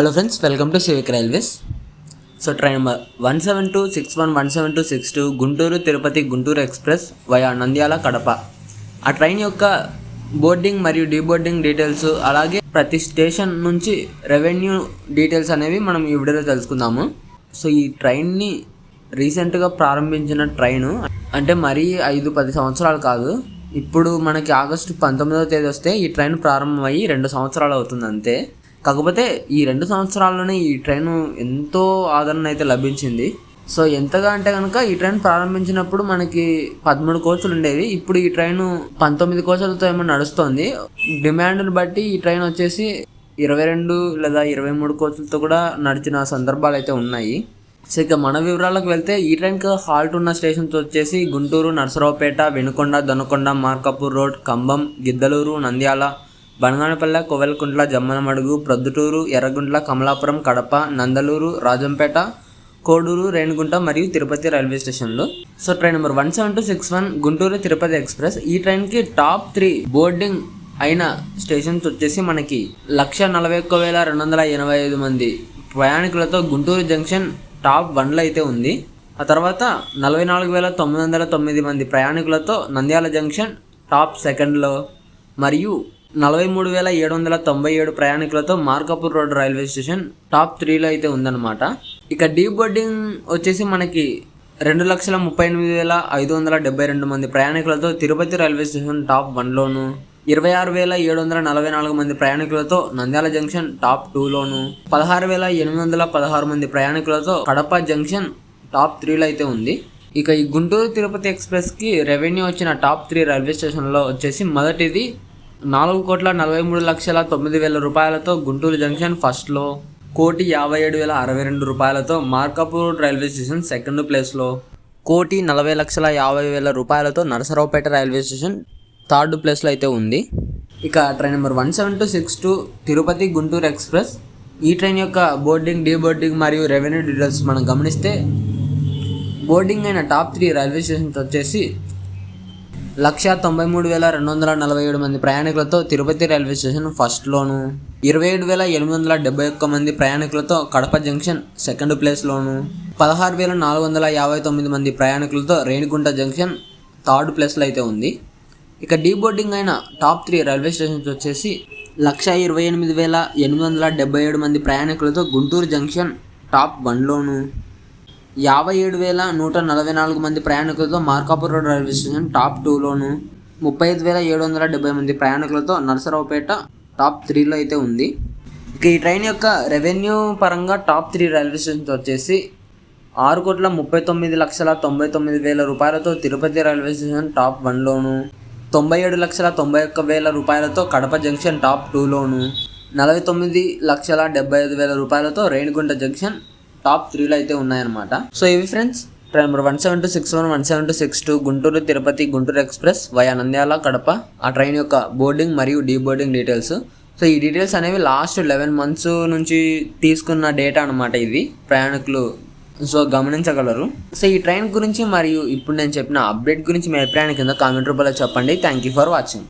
Hello friends welcome to civic railways. So train number one seven two six one one seven two six two Guntur Tirupati Guntur express via Nandyal Kadapa. ఆ train యొక్క boarding మరియు డీబోర్డింగ్ details అలాగే ప్రతి station నుంచి revenue details అనేవి మనం ఈ వీడియోలో తెలుసుకుందాము. సో ఈ ట్రైన్ని రీసెంట్గా ప్రారంభించిన ట్రైను అంటే మరీ ఐదు పది సంవత్సరాలు కాదు. ఇప్పుడు మనకి ఆగస్టు పంతొమ్మిదవ తేదీ వస్తే ఈ ట్రైన్ ప్రారంభమయ్యి రెండు సంవత్సరాలు అవుతుంది అంతే. కాకపోతే ఈ రెండు సంవత్సరాల్లోనే ఈ ట్రైన్ ఎంతో ఆదరణ అయితే లభించింది. సో ఎంతగా అంటే కనుక ఈ ట్రైన్ ప్రారంభించినప్పుడు మనకి పదమూడు కోచ్లు ఉండేవి. ఇప్పుడు ఈ ట్రైన్ పంతొమ్మిది కోచ్లతో ఏమో నడుస్తోంది. డిమాండ్ని బట్టి ఈ ట్రైన్ వచ్చేసి ఇరవై రెండు లేదా ఇరవై మూడు కోచ్లతో కూడా నడిచిన సందర్భాలు అయితే ఉన్నాయి. సో ఇక మన వివరాలకు వెళ్తే ఈ ట్రైన్కి హాల్ట్ ఉన్న స్టేషన్స్ వచ్చేసి గుంటూరు నరసరావుపేట వెనుకొండ దొనకొండ మార్కాపూర్ రోడ్ కంబం గిద్దలూరు నంద్యాల బనగానపల్లె కోవెలకుంట్ల జమ్మలమడుగు ప్రొద్దుటూరు ఎర్రగుంట్ల కమలాపురం కడప నందలూరు రాజంపేట కోడూరు రేణిగుంట మరియు తిరుపతి రైల్వే స్టేషన్లు. So train number one seven two six one Guntur Tirupati express. ఈ ట్రైన్కి టాప్ త్రీ బోర్డింగ్ అయిన స్టేషన్స్ వచ్చేసి మనకి లక్ష నలభై ఒక్క వేల రెండు వందల ఎనభై ఐదు మంది ప్రయాణికులతో గుంటూరు జంక్షన్ టాప్ వన్లో అయితే ఉంది. ఆ తర్వాత నలభై నాలుగు వేల తొమ్మిది వందల తొమ్మిది మంది ప్రయాణికులతో నంద్యాల జంక్షన్ టాప్ సెకండ్లో. మరియు నలభై మూడు వేల ఏడు వందల తొంభై ఏడు ప్రయాణికులతో Markapur road railway station top త్రీలో అయితే ఉందన్నమాట. ఇక డీ బోర్డింగ్ వచ్చేసి మనకి రెండు లక్షల ముప్పై ఎనిమిది వేల ఐదు వందల డెబ్బై రెండు మంది ప్రయాణికులతో తిరుపతి రైల్వే స్టేషన్ టాప్ వన్లోను ఇరవై ఆరు వేల ఏడు వందల నలభై నాలుగు మంది ప్రయాణికులతో నంద్యాల జంక్షన్ టాప్ టూలోను పదహారు వేల ఎనిమిది వందల పదహారు మంది ప్రయాణికులతో కడప జంక్షన్ టాప్ త్రీలో అయితే ఉంది. ఇక ఈ గుంటూరు తిరుపతి ఎక్స్ప్రెస్కి రెవెన్యూ వచ్చిన టాప్ త్రీ రైల్వే స్టేషన్లో వచ్చేసి మొదటిది నాలుగు కోట్ల నలభై మూడు లక్షల తొమ్మిది వేల రూపాయలతో గుంటూరు జంక్షన్ ఫస్ట్లో కోటి యాభై ఏడు వేల అరవై రెండు రూపాయలతో మార్కాపూర్ రైల్వే స్టేషన్ సెకండ్ ప్లేస్లో కోటి నలభై లక్షల యాభై వేల రూపాయలతో నరసరావుపేట రైల్వే స్టేషన్ థర్డ్ ప్లేస్లో అయితే ఉంది. ఇక train number one seven two six two Tirupati Guntur express. ఈ ట్రైన్ యొక్క బోర్డింగ్ డీ బోర్డింగ్ మరియు రెవెన్యూ డీటెయిల్స్ మనం గమనిస్తే బోర్డింగ్ అయిన టాప్ త్రీ రైల్వే స్టేషన్స్ వచ్చేసి లక్ష తొంభై మూడు వేల రెండు వందల నలభై ఏడు మంది ప్రయాణికులతో తిరుపతి రైల్వే స్టేషన్ ఫస్ట్లోను ఇరవై ఏడు వేల ఎనిమిది వందల డెబ్బై ఒక్క మంది ప్రయాణికులతో కడప జంక్షన్ సెకండ్ ప్లేస్లోను పదహారు వేల నాలుగు వందల యాభై తొమ్మిది మంది ప్రయాణికులతో రేణిగుంట జంక్షన్ థర్డ్ ప్లేస్లో అయితే ఉంది. ఇక డీ బోర్డింగ్ అయిన టాప్ త్రీ రైల్వే స్టేషన్స్ వచ్చేసి లక్ష ఇరవై ఎనిమిది వేల ఎనిమిది వందల డెబ్బై ఏడు మంది ప్రయాణికులతో గుంటూరు జంక్షన్ టాప్ వన్లోను యాభై ఏడు వేల నూట నలభై నాలుగు మంది ప్రయాణికులతో Markapur road railway station top టూలోను ముప్పై ఐదు వేల ఏడు వందల డెబ్బై మంది ప్రయాణికులతో నరసరావుపేట టాప్ త్రీలో అయితే ఉంది. ఇక ఈ ట్రైన్ యొక్క రెవెన్యూ పరంగా టాప్ త్రీ రైల్వే స్టేషన్స్ వచ్చేసి ఆరు కోట్ల ముప్పై తొమ్మిది లక్షల తొంభై తొమ్మిది వేల రూపాయలతో తిరుపతి రైల్వే స్టేషన్ టాప్ వన్లోను తొంభై ఏడు లక్షల తొంభై ఒక్క వేల రూపాయలతో కడప జంక్షన్ టాప్ టూలోను నలభై తొమ్మిది లక్షల డెబ్బై ఐదు వేల రూపాయలతో రేణిగుంట జంక్షన్ టాప్ త్రీలో అయితే ఉన్నాయన్నమాట. సో ఇవి friends train number one seven two six one one seven two six two Guntur Tirupati Guntur express via Nandyal Kadapa ఆ ట్రైన్ యొక్క బోర్డింగ్ మరియు డీ బోర్డింగ్ డీటెయిల్స్. సో ఈ డీటెయిల్స్ అనేవి లాస్ట్ లెవెన్ మంత్స్ నుంచి తీసుకున్న data అనమాట ఇది ప్రయాణికులు. సో గమనించగలరు. సో ఈ ట్రైన్ గురించి మరియు ఇప్పుడు నేను చెప్పిన అప్డేట్ గురించి మీ అభిప్రాయాన్ని కింద కామెంట్ రూపంలో చెప్పండి. Thank you for watching.